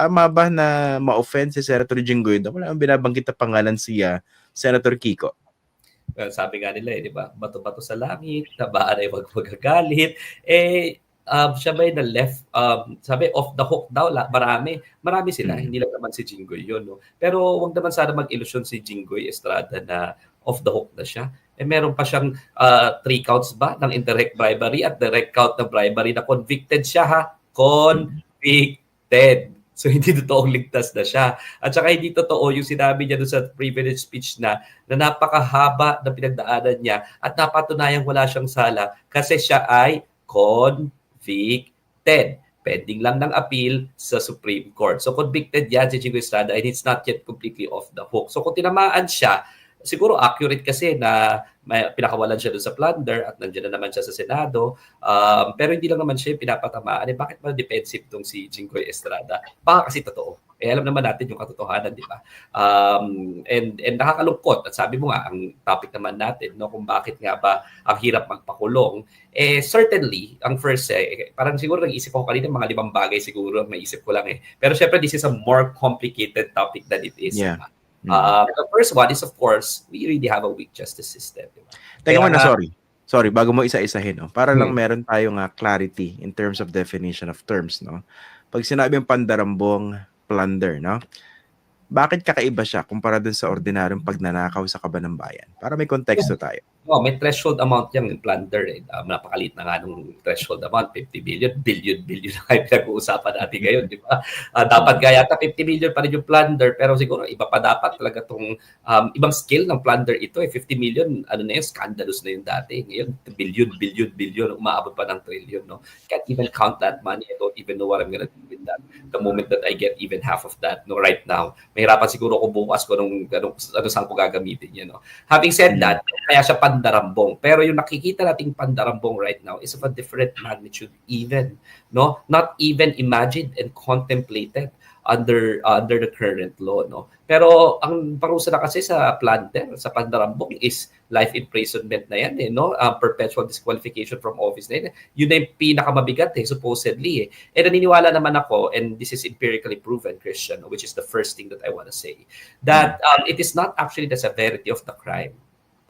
tama ba na ma-offend si Senator Jinggoy? Wala ang binabanggit na pangalan siya, Senator Kiko. Well, sabi nga nila eh, di ba? Bato-bato sa langit, tabaan ay wag magagalit. Eh, um, siya ba na left, um, sabi off the hook daw, la, marami. Marami sila, Mm. hindi lang naman si Jinggoy yun. No? Pero wag naman sana mag-ilusyon si Jinggoy Estrada na off the hook na siya. Eh meron pa siyang uh, three counts ba ng indirect bribery at direct count ng bribery na convicted siya ha. Convicted. So hindi totoong ligtas na siya. At saka hindi totoo yung sinabi niya doon sa privilege speech na na napakahaba na pinagdaanan niya at napatunayang wala siyang sala kasi siya ay convicted. Pending lang ng appeal sa Supreme Court. So convicted yan si Chico Estrada and it's not yet completely off the hook. So kung tinamaan siya, siguro accurate kasi na may pinakawalan siya doon sa plunder at nandiyan na naman siya sa Senado. Um, pero hindi lang naman siya pinapatamaan. Eh, bakit ba defensive tong si Jinggoy Estrada? Baka kasi totoo. Eh, alam naman natin yung katotohanan, di ba? Um, and, and nakakalungkot. At sabi mo nga, ang topic naman natin, no, kung bakit nga ba ang hirap magpakulong. Eh, certainly, ang first, eh, parang siguro nag-isip ako kanina, mga limang bagay siguro ang naisip ko lang eh. Pero syempre, this is a more complicated topic than it is. Yeah. Uh, the first one is, of course, we really have a weak justice system. Diba? Teka Kaya muna, nga- sorry. Sorry, bago mo isa-isahin, no? para lang Hmm. meron tayong uh, clarity in terms of definition of terms. No? Pag sinabi yung pandarambong plunder, no? bakit kakaiba siya kumpara dun sa ordinaryong pagnanakaw sa kaban ng bayan? Para may konteksto tayo. Oh, may threshold amount yan yung plunder. Eh. Uh, napakalit na nga nung threshold amount, 50 billion, billion, billion na kayo pinag-uusapan natin ngayon, di ba? Ah, dapat nga yata 50 million pa rin yung plunder, pero siguro iba pa dapat talaga tong um, ibang scale ng plunder ito. Eh. 50 million, ano na yun, scandalous na yun dati. Ngayon, billion, billion, billion, umaabot pa ng trillion. No? Can't even count that money. I don't even know what I'm gonna do with that. The moment that I get even half of that, no, right now, mahirapan siguro ko bukas ko nung ano, ano saan ko gagamitin yun. No? Having said Mm. that, kaya siya pandarambong. Pero yung nakikita nating pandarambong right now is of a different magnitude even, no? Not even imagined and contemplated under under the current law, no? Pero ang parusa na kasi sa planter, sa pandarambong is life imprisonment na yan, eh, no? Uh, perpetual disqualification from office na yan. Yun na yung pinakamabigat, eh, supposedly, eh. And naniniwala naman ako, and this is empirically proven, Christian, which is the first thing that I want to say, that um, it is not actually the severity of the crime,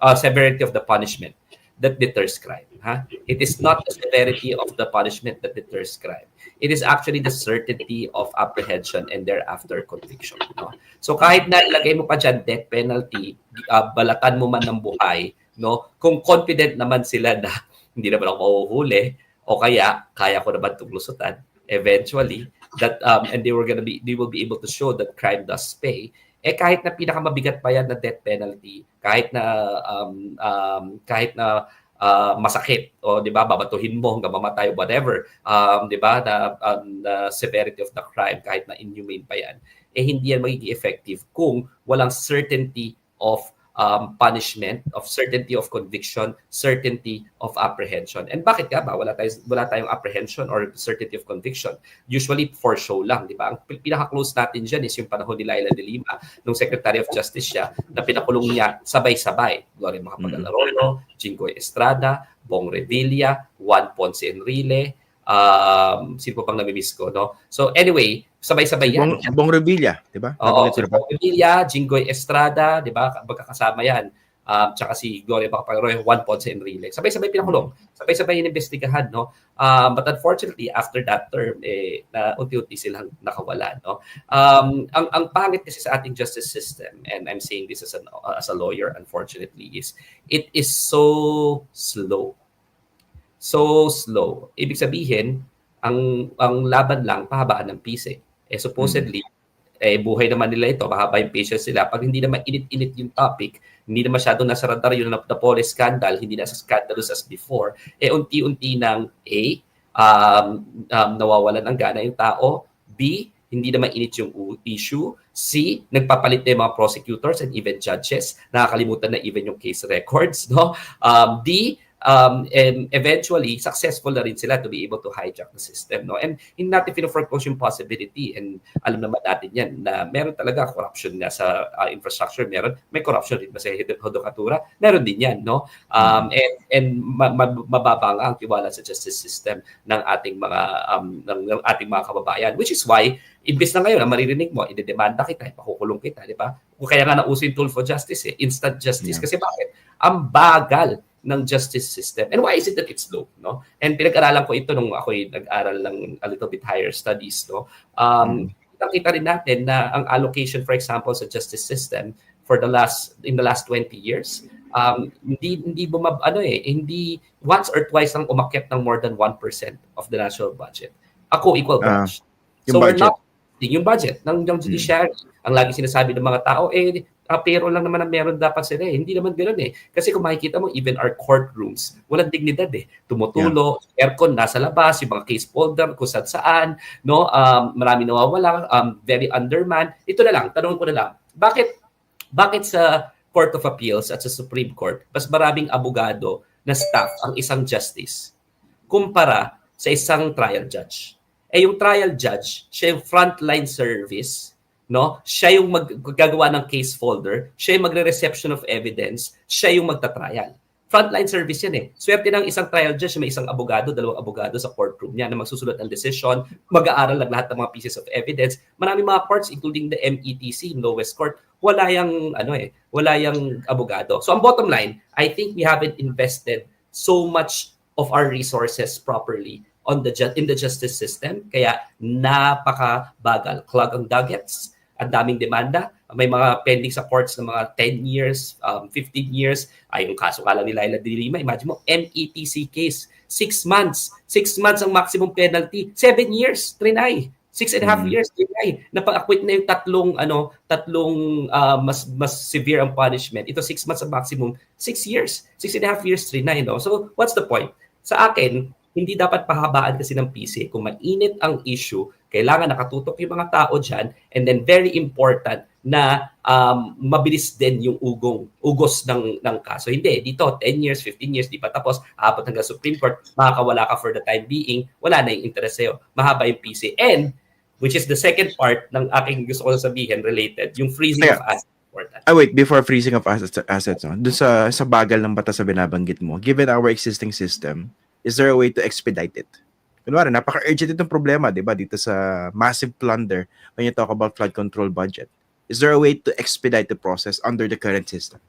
uh, severity of the punishment that deters crime. Ha? It is not the severity of the punishment that deters crime. It is actually the certainty of apprehension and thereafter conviction. No? So kahit na ilagay mo pa dyan death penalty, uh, balatan mo man ng buhay, no? kung confident naman sila na hindi naman ako mahuhuli, o kaya kaya ko naman itong lusutan, eventually, that um, and they were gonna be they will be able to show that crime does pay eh kahit na pinakamabigat pa yan na death penalty, kahit na um, um, kahit na uh, masakit o 'di ba babatuhin mo hanggang mamatay whatever um 'di ba na um, the severity of the crime kahit na inhumane pa yan eh hindi yan magiging effective kung walang certainty of um, punishment, of certainty of conviction, certainty of apprehension. And bakit nga ba wala tayong wala tayong apprehension or certainty of conviction? Usually for show lang, di ba? Ang pin- pinaka-close natin diyan is yung panahon ni Laila de Lima, nung Secretary of Justice siya, na pinakulong niya sabay-sabay. Gloria Macapagal-Arroyo, Jinggoy Estrada, Bong Revilla, Juan Ponce Enrile, um, sino pa bang namimiss ko, no? So anyway, sabay-sabay yan. Bong, Bong Revilla, di ba? Oo, ba? Bong Revilla, Jinggoy Estrada, di ba? Magkakasama yan. Um, tsaka si Gloria Macapagal-Arroyo, Juan Ponce Enrile. Sabay-sabay pinakulong. Sabay-sabay inimbestigahan, no? Um, but unfortunately, after that term, eh, na unti-unti silang nakawala, no? Um, ang, ang pangit kasi sa ating justice system, and I'm saying this as, an, as a lawyer, unfortunately, is it is so slow. So slow. Ibig sabihin, ang ang laban lang pahabaan ng pise. Eh supposedly, eh buhay naman nila ito, mahaba yung patience nila. Pag hindi naman init-init yung topic, hindi na masyadong nasa radar yung Napoli scandal, hindi na sa scandalous as before, eh unti-unti nang A, um, um, nawawalan ng gana yung tao, B, hindi na mainit yung issue, C, nagpapalit na yung mga prosecutors and even judges, nakakalimutan na even yung case records, no? Um, D, um, and eventually successful na rin sila to be able to hijack the system no? And hindi natin fino-foreclose yung possibility and alam naman natin yan na meron talaga corruption na sa uh, infrastructure meron may corruption rin ba sa judicatura meron din yan no? Um, and and ma- ma- mababa nga ang tiwala sa justice system ng ating mga um, ng, ng ating mga kababayan which is why imbes na ngayon maririnig mo idedemanda kita ipakukulong kita di ba? Kaya nga nauso yung tool for justice eh instant justice. Yeah. kasi bakit? Ang bagal ng justice system. And why is it that it's low? No? And pinag-aralan ko ito nung ako'y nag-aral ng a little bit higher studies. No? Um, Nakita rin natin na ang allocation, for example, sa justice system for the last in the last 20 years, um, hindi hindi bumab ano eh, hindi once or twice lang umakyat ng more than 1% of the national budget. Ako equal Ah, branch. yung so we're budget. not yung budget ng, ng judiciary. Ang lagi sinasabi ng mga tao, eh, uh, pero lang naman ang meron dapat sila eh. Hindi naman ganoon eh. Kasi kung makikita mo, even our courtrooms, walang dignidad eh. Tumutulo, aircon nasa labas, yung mga case folder, kung saan saan, no? Um, marami nawawala, um, very undermanned. Ito na lang, tanong ko na lang, bakit, bakit sa Court of Appeals at sa Supreme Court, mas maraming abogado na staff ang isang justice kumpara sa isang trial judge? eh yung trial judge, siya yung frontline service, no? Siya yung maggagawa ng case folder, siya yung magre-reception of evidence, siya yung magta-trial. Frontline service yan eh. Swerte ng isang trial judge, may isang abogado, dalawang abogado sa courtroom niya na magsusulat ng decision, mag-aaral ng lahat ng mga pieces of evidence. Maraming mga courts, including the METC, lowest court, wala yung, ano eh, wala yung abogado. So ang bottom line, I think we haven't invested so much of our resources properly on the in the justice system kaya napaka bagal clog ang dockets ang daming demanda may mga pending sa courts na mga 10 years um, 15 years ay yung kaso kala ni Laila de Lima imagine mo METC case 6 months 6 months ang maximum penalty 7 years trinay Six and a half Mm. years, trinay. Napag-acquit na yung tatlong, ano, tatlong ah, mas mas severe ang punishment. Ito, six months ang maximum. Six years. Six and a half years, trinay, no? So, what's the point? Sa akin, hindi dapat pahabaan kasi ng PC. Kung mainit ang issue, kailangan nakatutok yung mga tao dyan and then very important na um, mabilis din yung ugong, ugos ng, ng kaso. Hindi, dito 10 years, 15 years, di pa tapos, aabot hanggang Supreme Court, makakawala ka for the time being, wala na yung interest sa'yo. Mahaba yung PC. And, which is the second part ng aking gusto ko sabihin related, yung freezing Teka. of assets. Ah, wait, before freezing of assets, assets no? dun sa, sa bagal ng batas sa binabanggit mo, given our existing system, is there a way to expedite it? Kunwari, napaka-urgent itong problema, di ba, dito sa massive plunder when you talk about flood control budget. Is there a way to expedite the process under the current system?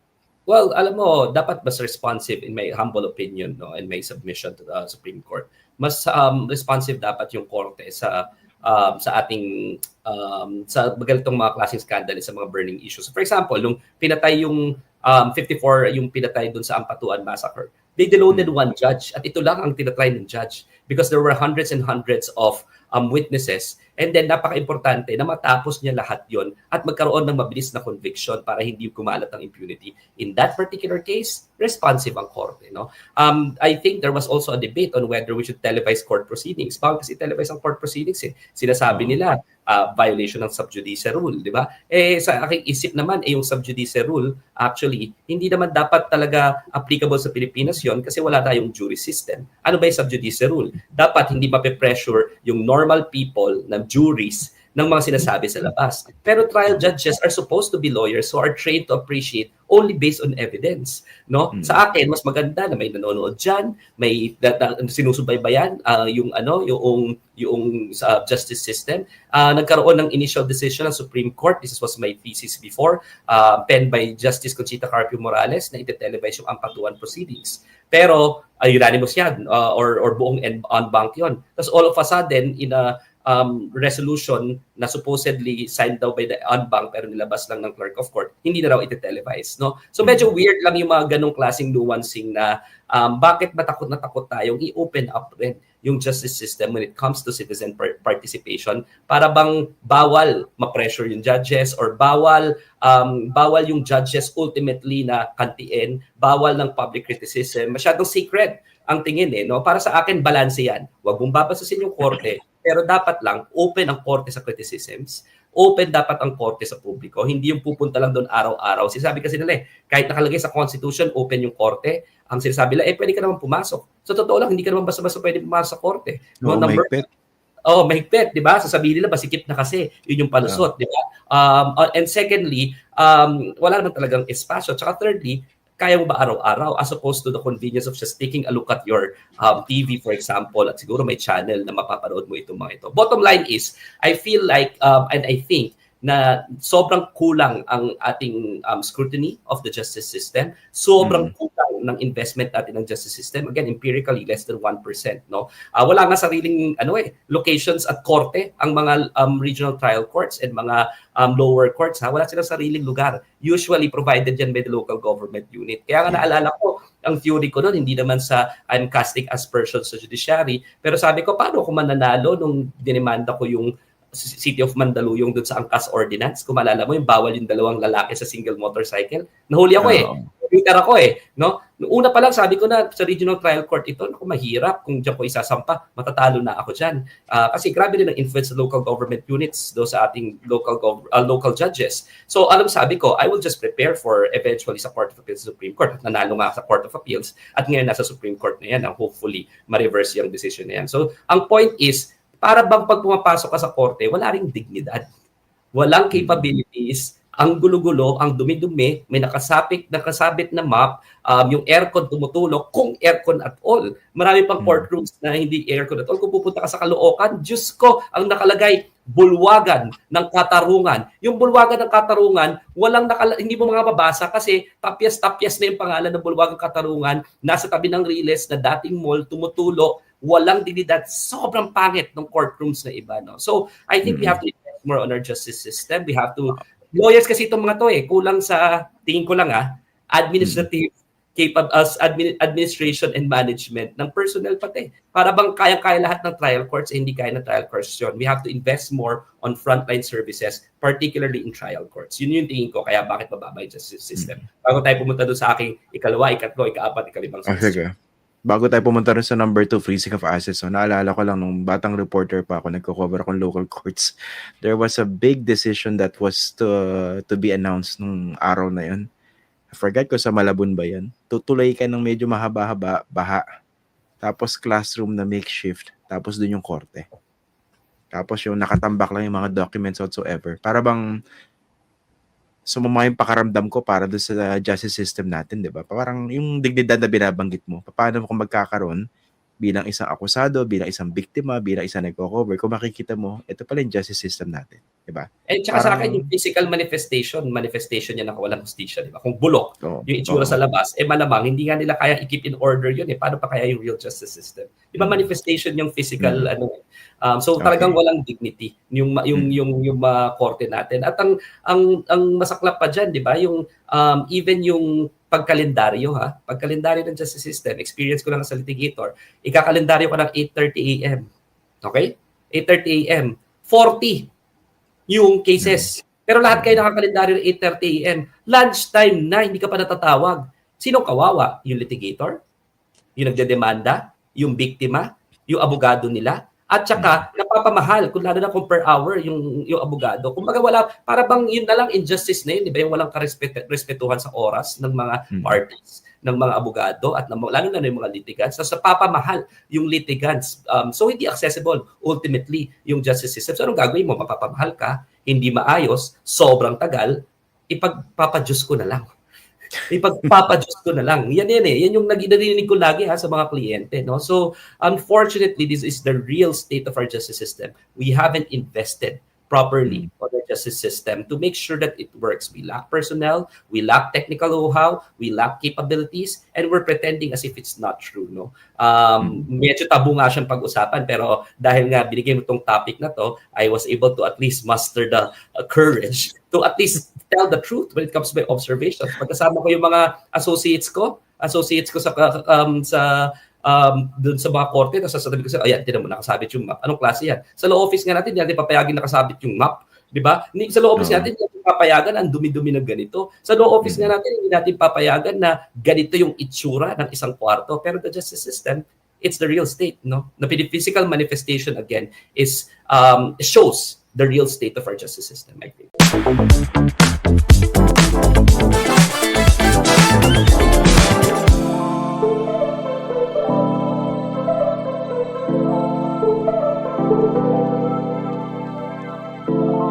Well, alam mo, dapat mas responsive in my humble opinion no and my submission to the Supreme Court. Mas um, responsive dapat yung korte sa um, sa ating um, sa ganitong mga klaseng scandal sa mga burning issues. For example, nung pinatay yung um, 54 yung pinatay dun sa Ampatuan massacre. They deloaded one judge at ito lang ang tinatry ng judge because there were hundreds and hundreds of um, witnesses and then napaka-importante na matapos niya lahat yon at magkaroon ng mabilis na conviction para hindi kumalat ang impunity. In that particular case, responsive ang korte. No? Um, I think there was also a debate on whether we should televise court proceedings. Bawal kasi televise ang court proceedings. Eh. Sinasabi nila, uh, violation ng sub judice rule, di ba? Eh sa aking isip naman eh yung sub judice rule actually hindi naman dapat talaga applicable sa Pilipinas yon kasi wala tayong jury system. Ano ba yung sub judice rule? Dapat hindi mape-pressure yung normal people ng juries ng mga sinasabi sa labas. Pero trial judges are supposed to be lawyers who are trained to appreciate only based on evidence. No? Mm. Sa akin, mas maganda na may nanonood dyan, may da, da, sinusubaybayan ah, yung ano, yung yung sa justice system. Ah, nagkaroon ng initial decision ng Supreme Court. This was my thesis before, uh, penned by Justice Conchita Carpio Morales na ite-televise yung ampatuan proceedings. Pero uh, unanimous yan ah, or, or buong en, on bank yon. Tapos all of a sudden, in a um, resolution na supposedly signed daw by the unbank pero nilabas lang ng clerk of court, hindi na raw ite-televise. No? So medyo weird lang yung mga ganong klaseng nuancing na um, bakit matakot na takot tayong i-open up rin yung justice system when it comes to citizen par- participation para bang bawal ma-pressure yung judges or bawal um, bawal yung judges ultimately na kantiin, bawal ng public criticism, masyadong sacred ang tingin eh. No? Para sa akin, balance yan. Huwag mong babasasin yung korte, pero dapat lang open ang korte sa criticisms. open dapat ang korte sa publiko. Hindi yung pupunta lang doon araw-araw. Sinasabi kasi nila eh, kahit nakalagay sa constitution, open yung korte, ang sinasabi nila, eh pwede ka naman pumasok. Sa totoo lang, hindi ka naman basta-basta pwede pumasok sa korte. No, No, number mahigpit. Oh, mahigpit, 'di ba? Sasabihin nila masikip na kasi. 'Yun yung palusot, 'di ba? Um uh, and secondly, um wala naman talagang espasyo. Tsaka thirdly, kaya mo ba araw-araw as opposed to the convenience of just taking a look at your um, TV, for example, at siguro may channel na mapapanood mo itong mga ito. Bottom line is, I feel like, um, and I think, na sobrang kulang ang ating um, scrutiny of the justice system. Sobrang kulang ng investment natin ng justice system. Again, empirically, less than 1%. No? Ah, wala nga sariling ano eh, locations at korte ang mga um, regional trial courts and mga um, lower courts. Ha? Wala silang sariling lugar. Usually provided yan by the local government unit. Kaya nga naalala ko, ang theory ko noon, hindi naman sa I'm casting aspersions sa judiciary, pero sabi ko, paano kung mananalo nung dinemanda ko yung City of Mandaluyong doon sa Angkas Ordinance. Kung malala mo, yung bawal yung dalawang lalaki sa single motorcycle. Nahuli ako eh. Computer ako eh. No? Noong una pa lang, sabi ko na sa regional trial court ito, naku, mahirap kung diyan ko isasampa, matatalo na ako dyan. Ah, kasi grabe din ang influence sa local government units do sa ating local gov- ah, local judges. So alam sabi ko, I will just prepare for eventually sa Court of Appeals sa Supreme Court. At nanalo nga sa Court of Appeals at ngayon nasa Supreme Court na yan. Ang hopefully ma-reverse yung decision na yan. So ang point is, para bang pag pumapasok ka sa korte, wala ring dignidad. Walang capabilities, ang gulo-gulo, ang dumi-dumi, may nakasapit, nakasabit na map, um, yung aircon tumutulog, kung aircon at all. Marami pang Hmm. courtrooms na hindi aircon at all. Kung pupunta ka sa Caloocan, Diyos ko, ang nakalagay, bulwagan ng katarungan. Yung bulwagan ng katarungan, walang nakala- hindi mo mga mabasa kasi tapyas-tapyas na yung pangalan ng bulwagan katarungan, nasa tabi ng riles na dating mall, tumutulo, walang dignidad, sobrang pangit ng courtrooms na iba. No? So, I think we Mm. have to invest more on our justice system. We have to, lawyers kasi itong mga to eh, kulang sa, tingin ko lang ah, administrative capab as admin, administration and management ng personnel pati. Para bang kaya-kaya lahat ng trial courts, eh, hindi kaya ng trial courts yun. We have to invest more on frontline services, particularly in trial courts. Yun yung tingin ko, kaya bakit mababa yung justice system. Bago tayo pumunta doon sa aking ikalawa, ikatlo, ikaapat, ikalimang Ah, sige. Bago tayo pumunta rin sa number two, freezing of assets, so naalala ko lang nung batang reporter pa ako, nagko-cover akong local courts, there was a big decision that was to, to be announced nung araw na yun. I forgot ko sa Malabon ba yan. Tutuloy ka ng medyo mahaba-haba, baha. Tapos classroom na makeshift. Tapos dun yung korte. Tapos yung nakatambak lang yung mga documents whatsoever. Para bang sumama yung pakaramdam ko para doon sa justice system natin, di ba? Parang yung dignidad na binabanggit mo, paano kung magkakaroon bilang isang akusado, bilang isang biktima, bilang isang nagko-cover, kung makikita mo, ito pala yung justice system natin, di ba? Eh, tsaka sa Parang- akin, yung physical manifestation, manifestation yan na walang hustisya, di ba? Kung bulok, Oo. yung itsura Oo. sa labas, eh malamang, hindi nga nila kaya i-keep in order yun eh. Paano pa kaya yung real justice system? Di ba Mm. manifestation yung physical, Mm. ano eh. Um, so Okay. talagang walang dignity yung yung Mm. yung yung mga korte natin. At ang ang ang masaklap pa diyan, 'di ba? Yung um, even yung pagkalendaryo ha, pagkalendaryo ng justice system, experience ko lang sa litigator, ikakalendaryo ko ng 8:30 AM. Okay? 8:30 AM. 40 yung cases. Pero lahat kayo nakakalendaryo ng 8:30 AM. Lunchtime na, hindi ka pa natatawag. Sino kawawa? Yung litigator? Yung nagdedemanda? Yung biktima? Yung abogado nila? At saka, napapamahal, kung lalo na kung per hour yung, yung abogado. Kung baga wala, para bang yun na lang injustice na yun, di ba? Yung walang karespetuhan sa oras ng mga Hmm. parties, ng mga abogado, at ng, lalo na ng mga litigants. Tapos napapamahal yung litigants. Um, so, hindi accessible ultimately yung justice system. So, anong gagawin mo? Mapapamahal ka, hindi maayos, sobrang tagal, ipagpapadyos ko na lang. Ipagpapadyos ko na lang. Yan yan eh. Yan yung narinig ko lagi ha, sa mga kliyente. No? So, unfortunately, this is the real state of our justice system. We haven't invested properly on the justice system to make sure that it works. We lack personnel, we lack technical know-how, we lack capabilities, and we're pretending as if it's not true. No? Um, Medyo tabu nga siyang pag-usapan, pero dahil nga binigay mo tong topic na to, I was able to at least muster the uh, courage to at least tell the truth when it comes to my observations. Pagkasama ko yung mga associates ko, associates ko sa um, sa um, dun sa mga korte, tapos sasabihin ko sa, ayan, tinan mo, nakasabit yung map. Anong klase yan? Sa law office nga natin, hindi natin papayagin nakasabit yung map. Di ba? Ni- Sa law office Oo. natin, hindi natin papayagan ang dumi-dumi ng ganito. Sa law office nga natin, hindi natin papayagan na ganito yung itsura ng isang kwarto. Pero the justice system, it's the real state, no? The physical manifestation again is um, shows the real state of our justice system, I think.